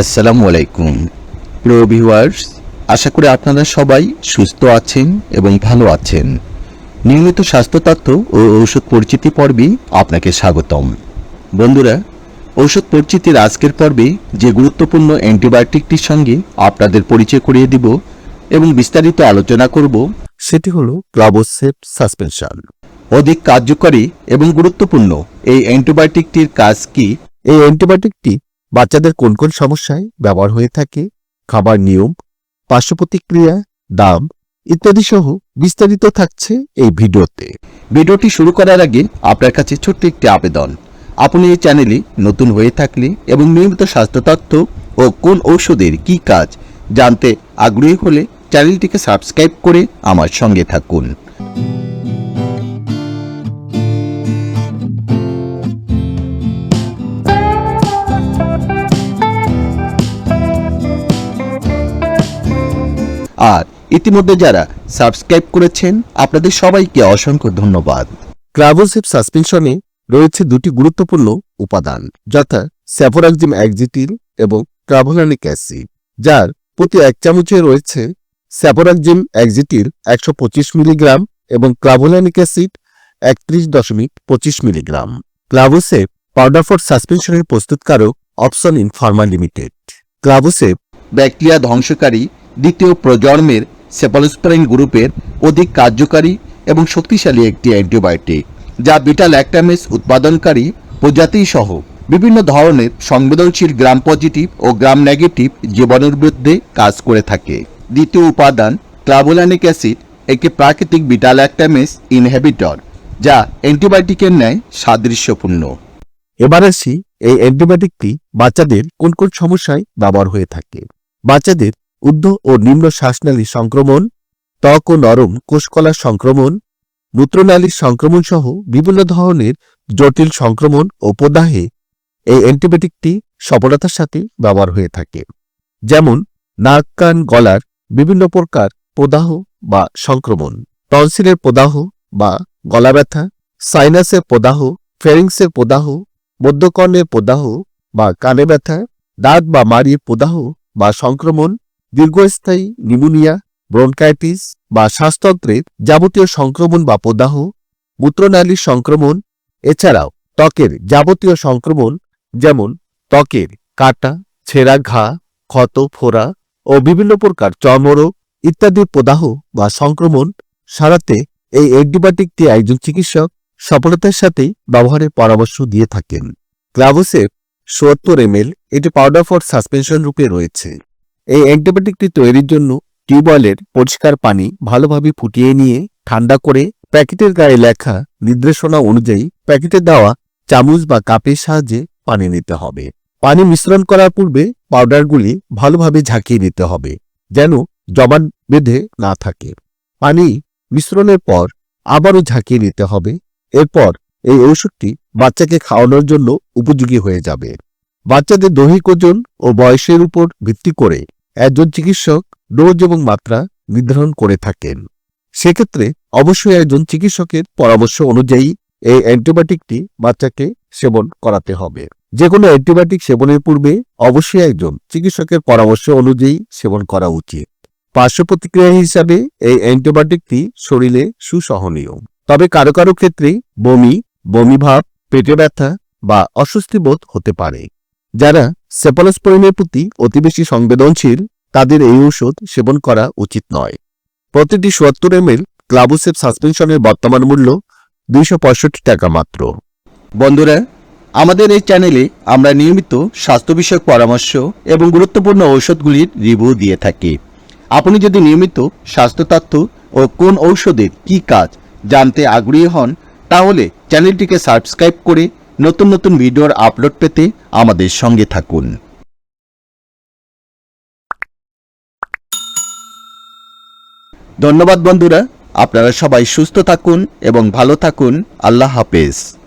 আসসালামু আলাইকুম। প্রিয় ভিউয়ার্স আশা করি আপনারা সবাই সুস্থ আছেন এবং ভালো আছেন। নিয়মিত স্বাস্থ্য তথ্য ও ঔষধ পরিচিতি পর্বে আপনাকে স্বাগতম। বন্ধুরা, ঔষধ পরিচিতির আজকের পর্বে যে গুরুত্বপূর্ণ অ্যান্টিবায়োটিকটির সঙ্গে আপনাদের পরিচয় করিয়ে দিব এবং বিস্তারিত আলোচনা করব সেটি হলো ক্লাবোসেপ সাসপেনশন। অধিক কার্যকরী এবং গুরুত্বপূর্ণ এই অ্যান্টিবায়োটিকটির কাজ কি? এই অ্যান্টিবায়োটিকটি বাচ্চাদের কোন কোন সমস্যায় ব্যবহার হয়ে থাকে, খাবার নিয়ম পার্শ্বপ্রতিক্রিয়া দাম ইত্যাদি সহ বিস্তারিত থাকছে এই ভিডিওতে। ভিডিওটি শুরু করার আগে আপনার কাছে ছোট্ট একটি আবেদন। আপনি এই চ্যানেলে নতুন হয়ে থাকলে এবং নিয়মিত স্বাস্থ্য তথ্য ও কোন ঔষধের কি কাজ জানতে আগ্রহী হলে চ্যানেলটিকে সাবস্ক্রাইব করে আমার সঙ্গে থাকুন। আর ইতিমধ্যে যারা সাবস্ক্রাইব করেছেন, আপনাদের সবাইকে অসংখ্য ধন্যবাদ। ক্লাবোসেপ সাসপেনশনে রয়েছে দুটি গুরুত্বপূর্ণ উপাদান, যথা স্যাফোরাক্সিম একজিটিল এবং ক্রাভোলানিক অ্যাসিড, যার প্রতি এক চামচে রয়েছে স্যাফোরাক্সিম একজিটিল একশো পঁচিশ মিলিগ্রাম এবং ক্লাভোলানিক অ্যাসিড একত্রিশ দশমিক পঁচিশ মিলিগ্রাম। ক্লাবোসেপ পাউডার ফর সাসপেনশনের প্রস্তুতকারক option in Pharma limited. ক্লাবোসেপ bacteria ধ্বংসকারী দ্বিতীয় প্রজন্মের সেপালোস্পারিন গ্রুপের অধিক কার্যকারী এবং শক্তিশালী একটি অ্যান্টিবায়োটিক, যা বিটা ল্যাকটামেস উৎপাদনকারী প্রজাতি সহ বিভিন্ন ধরনের সংবেদনশীল গ্রাম পজিটিভ ও গ্রাম নেগেটিভ জীবাণুর বিরুদ্ধে কাজ করে থাকে। দ্বিতীয় উপাদান ক্লাভোলানিক অ্যাসিড, একটি প্রাকৃতিক বিটা ল্যাকটামেস ইনহেবিটর, যা অ্যান্টিবায়োটিকের ন্যায় সাদৃশ্যপূর্ণ। এবার আসি এই অ্যান্টিবায়োটিকটি বাচ্চাদের কোন কোন সমস্যায় ব্যবহার হয়ে থাকে। বাচ্চাদের ঊর্ধ্ব ও নিম্ন শ্বাসনালী সংক্রমণ, ত্বক ও নরম কোষকলার সংক্রমণ মূত্রনালীর সংক্রমণ সহ বিভিন্ন ধরনের জটিল সংক্রমণ ও প্রদাহে এই অ্যান্টিবায়োটিকটি সফলতার সাথে ব্যবহার হয়ে থাকে। যেমন, নাক, কান, গলার বিভিন্ন প্রকার প্রদাহ বা সংক্রমণ। টনসিলের প্রদাহ বা গলা ব্যথা, সাইনাসের প্রদাহ, ফেরিংসের প্রদাহ, মধ্যকর্ণের প্রদাহ বা কানে ব্যথা, দাঁত বা মাড়ির প্রদাহ বা সংক্রমণ দীর্ঘস্থায়ী নিউমোনিয়া ব্রনকাইটিস বা শ্বাসতন্ত্রের যাবতীয় সংক্রমণ বা প্রদাহ, মূত্রনালীর সংক্রমণ, এছাড়াও ত্বকের যাবতীয় সংক্রমণ যেমন ত্বকের কাটা, ছেঁড়া ঘা, ক্ষত, ফোড়া ও বিভিন্ন প্রকার চর্মরোগ ইত্যাদির প্রদাহ বা সংক্রমণ সারাতে এই অ্যান্টিবায়োটিকটি একজন চিকিৎসক সফলতার সাথে ব্যবহারের পরামর্শ দিয়ে থাকেন। ক্লাভোসেপ সত্তর এমএল এটি পাউডার ফর সাসপেনশন রূপে রয়েছে। এই অ্যান্টিবায়োটিকটি তৈরির জন্য টিউবওয়েলের পরিষ্কার পানি ভালোভাবে ফুটিয়ে নিয়ে ঠান্ডা করে প্যাকেটের গায়ে লেখা নির্দেশনা অনুযায়ী প্যাকেটে দেওয়া চামচ বা কাপের সাহায্যে পানি নিতে হবে। পানি মিশ্রণ করার পূর্বে পাউডারগুলি ভালোভাবে ঝাঁকিয়ে নিতে হবে, যেন জবান বেঁধে না থাকে। পানি মিশ্রণের পর আবারও ঝাঁকিয়ে নিতে হবে, এরপর এই ঔষধটি বাচ্চাকে খাওয়ানোর জন্য উপযোগী হয়ে যাবে। বাচ্চাদের দৈহিক ওজন ও বয়সের উপর ভিত্তি করে একজন চিকিৎসক ডোজ এবং মাত্রা নির্ধারণ করে থাকেন। সেক্ষেত্রে অবশ্যই একজন চিকিৎসকের পরামর্শ অনুযায়ী এই অ্যান্টিবায়োটিকটি বাচ্চাকে সেবন করাতে হবে। যে কোনো অ্যান্টিবায়োটিক সেবনের পূর্বে অবশ্যই একজন চিকিৎসকের পরামর্শ অনুযায়ী সেবন করা উচিত। পার্শ্ব প্রতিক্রিয়া হিসাবে এই অ্যান্টিবায়োটিকটি শরীরে সুসহনীয়। তবে কারও কারও ক্ষেত্রে বমি বমিভাব পেটে ব্যথা বা অস্বস্তি বোধ হতে পারে। যারা সেপালোস্পোরিনের প্রতি অতি বেশি সংবেদনশীল, তাদের এই ঔষধ সেবন করা উচিত নয়। প্রতিটি সত্তর এমএল ক্লাবুসেপ সাসপেনশনের বর্তমান মূল্য দুইশো পঁয়ষট্টি টাকা মাত্র। বন্ধুরা, আমাদের এই চ্যানেলে আমরা নিয়মিত স্বাস্থ্য বিষয়ক পরামর্শ এবং গুরুত্বপূর্ণ ঔষধগুলির রিভিউ দিয়ে থাকি। আপনি যদি নিয়মিত স্বাস্থ্য তথ্য ও কোন ঔষধের কি কাজ জানতে আগ্রহী হন, তাহলে চ্যানেলটিকে সাবস্ক্রাইব করে নতুন নতুন ভিডিওর আপলোড পেতে আমাদের সঙ্গে থাকুন। ধন্যবাদ বন্ধুরা, আপনারা সবাই সুস্থ থাকুন এবং ভালো থাকুন। আল্লাহ হাফেজ।